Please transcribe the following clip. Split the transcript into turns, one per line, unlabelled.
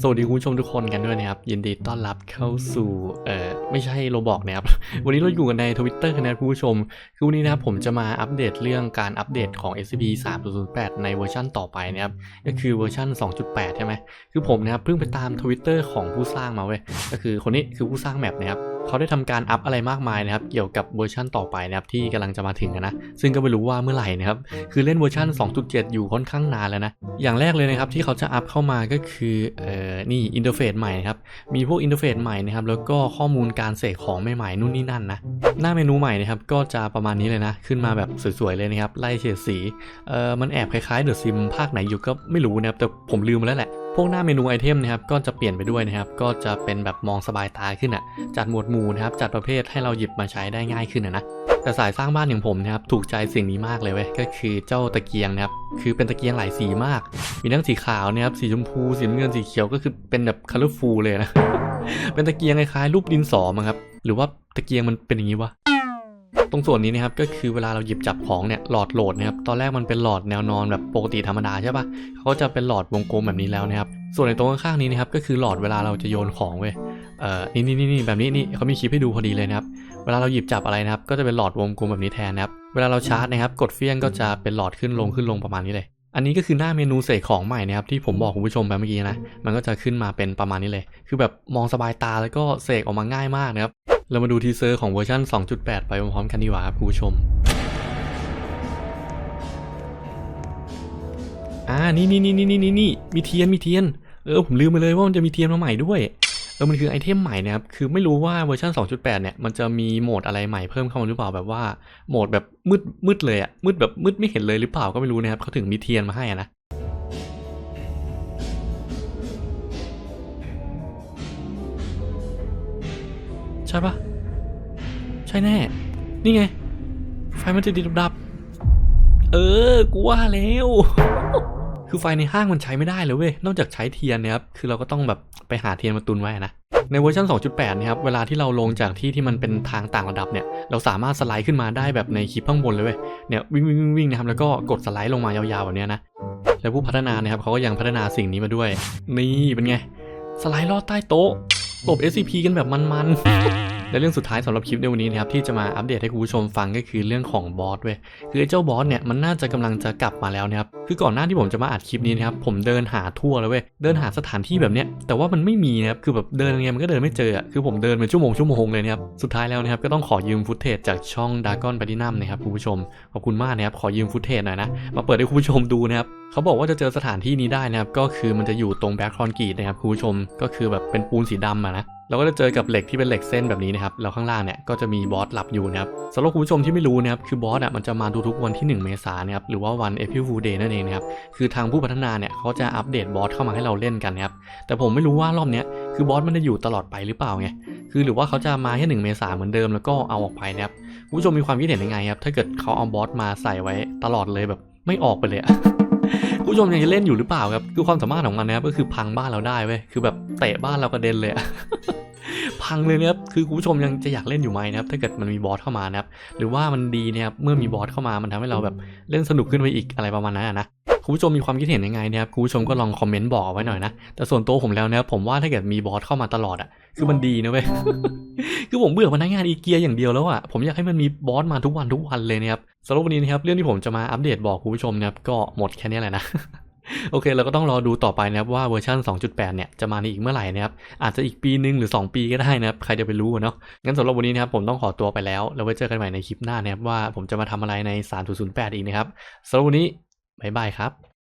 สวัสดีคุณผู้ชมทุกคนกันด้วยนะครับ ยินดีต้อนรับเข้าสู่เอ่อไม่ใช่โรบอกนะครับ วันนี้เราอยู่กันใน Twitter กันะครับคุณผู้ชม คือวันนี้นะครับผมจะมาอัปเดตเรื่องการอัปเดตของ SCP 3.08ในเวอร์ชั่นต่อไปนะครับ ก็คือเวอร์ชัน2.8 ใช่ไหมคือผมนะครับเพิ่งไปตาม Twitter ของผู้สร้างมาเว้ยก็คือคนนี้คือผู้สร้างแมปนะครับ เขาได้ทำการอัพอะไรมากมายนะครับ เกี่ยวกับเวอร์ชันต่อไปนะครับที่กำลังจะมาถึงนะ ซึ่งก็ไม่รู้ว่าเมื่อไหร่นะครับ คือเล่นเวอร์ชัน2.7 อยู่ค่อนข้างนานแล้วนะ อย่างแรกเลยนะครับที่เขาจะอัพเข้ามาก็คือเอ่อนี่อินเทอร์เฟซใหม่นะครับ มีพวกอินเทอร์เฟซใหม่นะครับ แล้วก็ข้อมูลการเสกของใหม่ๆนู่นนี่นั่นนะ หน้าเมนูใหม่นะครับก็จะประมาณนี้เลยนะ ขึ้นมาแบบสวยๆเลยนะครับ ไล่เฉดสี เอ่อมันแอบคล้ายๆเดอะซิมภาคไหนอยู่ก็ไม่รู้นะครับ แต่ผมลืมแล้วแหละ พวกหน้าเมนูไอเทมนะครับก็จะเปลี่ยนไปด้วยนะครับ ก็จะเป็นแบบมองสบายตาขึ้นอะ จัดหมวดหมู่นะครับ จัดประเภทให้เราหยิบมาใช้ได้ง่ายขึ้นอะนะแต่สายสร้างบ้านอย่างผมนะครับถูกใจสิ่งนี้มากเลยเว้ยก็คือเจ้าตะเกียงนะครับคือเป็นตะเกียงหลายสีมาก มีทั้งสีขาวนะครับสีชมพูสีเงินสีเขียวก็คือเป็นแบบคัลเลอร์ฟูลเลยนะเป็นตะเกียงคล้ายๆรูปดินสอมั้งครับหรือว่าตะเกียงมันเป็นอย่างนี้วะ รงส่วนนี้นะครับก็คือเวลาเราหยิบจับของเนี่ยหลอดโหลดนะครับตอนแรกมันเป็นหลอดแนวนอนแบบปกติธรรมดาใช่ปะเขาก็จะเป็นหลอดวงกลมแบบนี้แล้วนะครับส่วนในตรงข้างๆนี้นะครับก็คือหลอดเวลาเราจะโยนของเว้ยเอ่อนี่นี่นี่นี่แบบนี้นี่เขามีคลิปให้ดูพอดีเลยนะครับเวลาเราหยิบจับอะไรนะครับก็จะเป็นหลอดวงกลมแบบนี้แทนนะครับเวลาเราชาร์จนะครับกดเฟี้ยงก็จะเป็นหลอดขึ้นลงขึ้นลงประมาณนี้เลยอันนี้ก็คือหน้าเมนูเสกของใหม่นะครับที่ผมบอกคุณผู้ชมไปเมื่อกี้นะมันก็จะขึ้นมาเป็นประมาณนี้เลย คือแบบมองสบายตาแล้วก็เสกออกมาง่ายมากนะครับ เรามาดูทีเซอร์ของเวอร์ชัน2.8 ไปพร้อมๆกันดีกว่าครับคุณผู้ชม อ่า นี่นี่นี่นี่นี่นี่มีเทียนมีเทียน เออผมลืมไปเลยว่ามันจะมีเทียนมาใหม่ด้วย เออมันคือไอเทมใหม่นะครับ คือไม่รู้ว่าเวอร์ชัน2.8 เนี่ยมันจะมีโหมดอะไรใหม่เพิ่มเข้ามาหรือเปล่าแบบว่าโหมดแบบมืดมืดเลยอะมืดแบบมืดไม่เห็นเลยหรือเปล่าก็ไม่รู้นะครับเขาถึงมีเทียนมาให้นะ ใช่ปะใช่แน่ นี่ไง ไฟมันจะติดดับๆเออ กูว่าแล้ว คือไฟในห้างมันใช้ไม่ได้เลยเว้ย นอกจากใช้เทียนนี่ยครับ คือเราก็ต้องแบบไปหาเทียนมาตุนไว้นะ ในเวอร์ชัน2.8 นะครับ เวลาที่เราลงจากที่ที่มันเป็นทางต่างระดับเนี่ย เราสามารถสไลด์ขึ้นมาได้แบบในคลิปข้างบนเลยเว้ย เนี่ยวิ่งวิ่งวิ่งวิ่งนะครับ แล้วก็กดสไลด์ลงมายาวๆแบบเนี้ยนะ แล้วผู้พัฒนานะครับเขาก็ยังพัฒนาสิ่งนี้มาด้วย นี่เป็นไง สไลด์ลอดใต้โต๊ะ ตบ SCP กันแบบมันๆและเรื่องสุดท้ายสำหรับคลิปในวันนี้นะครับที่จะมาอัปเดตให้คุณผู้ชมฟังก็คือเรื่องของบอสเว้ยคือเจ้าบอสเนี่ยมันน่าจะกำลังจะกลับมาแล้วนะครับคือก่อนหน้าที่ผมจะมาอัดคลิปนี้นะครับผมเดินหาทั่วเลยเว้ยเดินหาสถานที่แบบเนี้ยแต่ว่ามันไม่มีนะครับคือแบบเดินยังไงมันก็เดินไม่เจออะคือผมเดินเป็นชั่วโมงชั่วโมงเลยนะครับสุดท้ายแล้วนะครับก็ต้องขอยืมฟุตเทจจากช่องดากอนป a ตินัมนะครับคุณผู้ชมขอบคุณมากนะครับขอยืมฟุตเทจหน่อยนะมาเปิดให้คุณผู้ชมดูนะครับเขาบอกว่าจะเจอสถานที่นี้ได้นะครับ ก็คือมันจะอยู่ตรงแบ็คคอนกรีตนะครับคุณผู้ชม ก็คือแบบเป็นปูนสีดำอะนะเราก็จะเจอกับเหล็กที่เป็นเหล็กเส้นแบบนี้นะครับ แล้วข้างล่างเนี่ยก็จะมีบอสหลับอยู่นะครับสำหรับคุณผู้ชมที่ไม่รู้นะครับ คือบอสอะมันจะมาทุกๆวันที่ 1 เมษายนนะครับ หรือว่าวัน April Fool Day นั่นเองนะครับ คือทางผู้พัฒนาเนี่ยเขาจะอัปเดตบอสเข้ามาให้เราเล่นกันนะครับ แต่ผมไม่รู้ว่ารอบเนี้ยคือบอสมันจะอยู่ตลอดไปหรือเปล่าไง คือหรือว่าเขาจะมาแค่1เมษายนเหมือนเดิมแล้วก็เอาออกไปนะครับ คุณผู้ชมมีความคิดเห็นยังไงครับ ถ้าเกิดเขาเอาบอสมาใส่ไว้ตลอดเลยแบบไม่ออกไปเลยอะ ผู้ชมยังจะเล่นอยู่หรือเปล่าครับ คือความสามารถของมันนะครับก็คือพังบ้านเราได้เว้ย คือแบบเตะบ้านเรากระเด็นเลยอะพังเลยนะครับ คือคุณผู้ชมยังจะอยากเล่นอยู่ไหมนะครับ ถ้าเกิดมันมีบอสเข้ามานะครับ หรือว่ามันดีนะครับ เมื่อมีบอสเข้ามา มันทำให้เราแบบเล่นสนุกขึ้นไปอีกอะไรประมาณนั้นนะ คุณผู้ชมมีความคิดเห็นยังไงนะครับคุณผู้ชมก็ลองคอมเมนต์บอกเอาไว้หน่อยนะ แต่ส่วนตัวผมแล้วนะครับผมว่าถ้าเกิดมีบอสเข้ามาตลอดอะคือมันดีนะเว้ยคือผมเบื่อพนักงานอีเกียอย่างเดียวแล้วอะผมอยากให้มันมีบอสมาทุกวันทุกวันเลยนะครับสำหรับวันนี้นะครับเรื่องที่ผมจะมาอัปเดตบอกคุณผู้ชมนะครับก็หมดแค่นี้แหละนะโอเคเราก็ต้องรอดูต่อไปนะครับว่าเวอร์ชัน2.8 เนี่ยจะมาในอีกเมื่อไหร่นะครับอาจจะอีกปีนึงหรือ 2 ปีก็ได้นะครับใครจะไปรู้เนาะงั้นสำหรับวันนี้นะครับผมต้องขอตัวไปแล้ว แล้วไว้เจอกันใหม่ในคลิปหน้านะครับว่าผมจะมาทำอะไรใน 3.08 อีกนะครับสำหรับวันนี้ บ๊ายบายครับ